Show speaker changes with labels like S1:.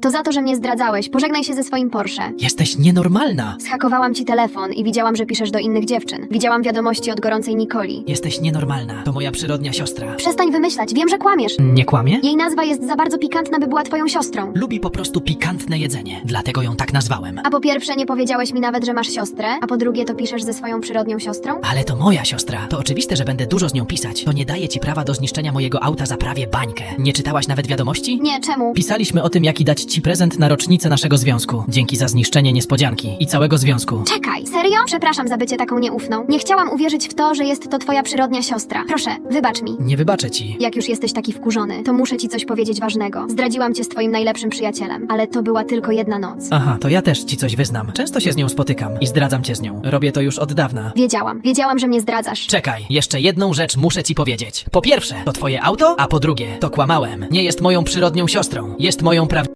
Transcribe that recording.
S1: To za to, że mnie zdradzałeś. Pożegnaj się ze swoim Porsche.
S2: Jesteś nienormalna.
S1: Zhakowałam ci telefon i widziałam, że piszesz do innych dziewczyn. Widziałam wiadomości od gorącej Nikoli.
S2: Jesteś nienormalna. To moja przyrodnia siostra.
S1: Przestań wymyślać, wiem, że kłamiesz.
S2: Nie kłamie?
S1: Jej nazwa jest za bardzo pikantna, by była twoją siostrą.
S2: Lubi po prostu pikantne jedzenie. Dlatego ją tak nazwałem.
S1: A po pierwsze, nie powiedziałeś mi nawet, że masz siostrę, a po drugie, to piszesz ze swoją przyrodnią siostrą?
S2: Ale to moja siostra. To oczywiste, że będę dużo z nią pisać. To nie daje ci prawa do zniszczenia mojego auta za prawie bańkę. Nie czytałaś nawet wiadomości?
S1: Nie, czemu?
S2: Pisaliśmy o tym, jaki dać ci prezent na rocznicę naszego związku. Dzięki za zniszczenie niespodzianki i całego związku.
S1: Czekaj, serio? Przepraszam za bycie taką nieufną. Nie chciałam uwierzyć w to, że jest to twoja przyrodnia siostra. Proszę, wybacz mi.
S2: Nie wybaczę ci.
S1: Jak już jesteś taki wkurzony, to muszę ci coś powiedzieć ważnego. Zdradziłam cię z twoim najlepszym przyjacielem, ale to była tylko jedna noc.
S2: Aha, to ja też ci coś wyznam. Często się z nią spotykam i zdradzam cię z nią. Robię to już od dawna.
S1: Wiedziałam, wiedziałam, że mnie zdradzasz.
S2: Czekaj, jeszcze jedną rzecz muszę ci powiedzieć. Po pierwsze, to twoje auto, a po drugie, to kłamałem. Nie jest moją przyrodnią siostrą. Jest moją praw...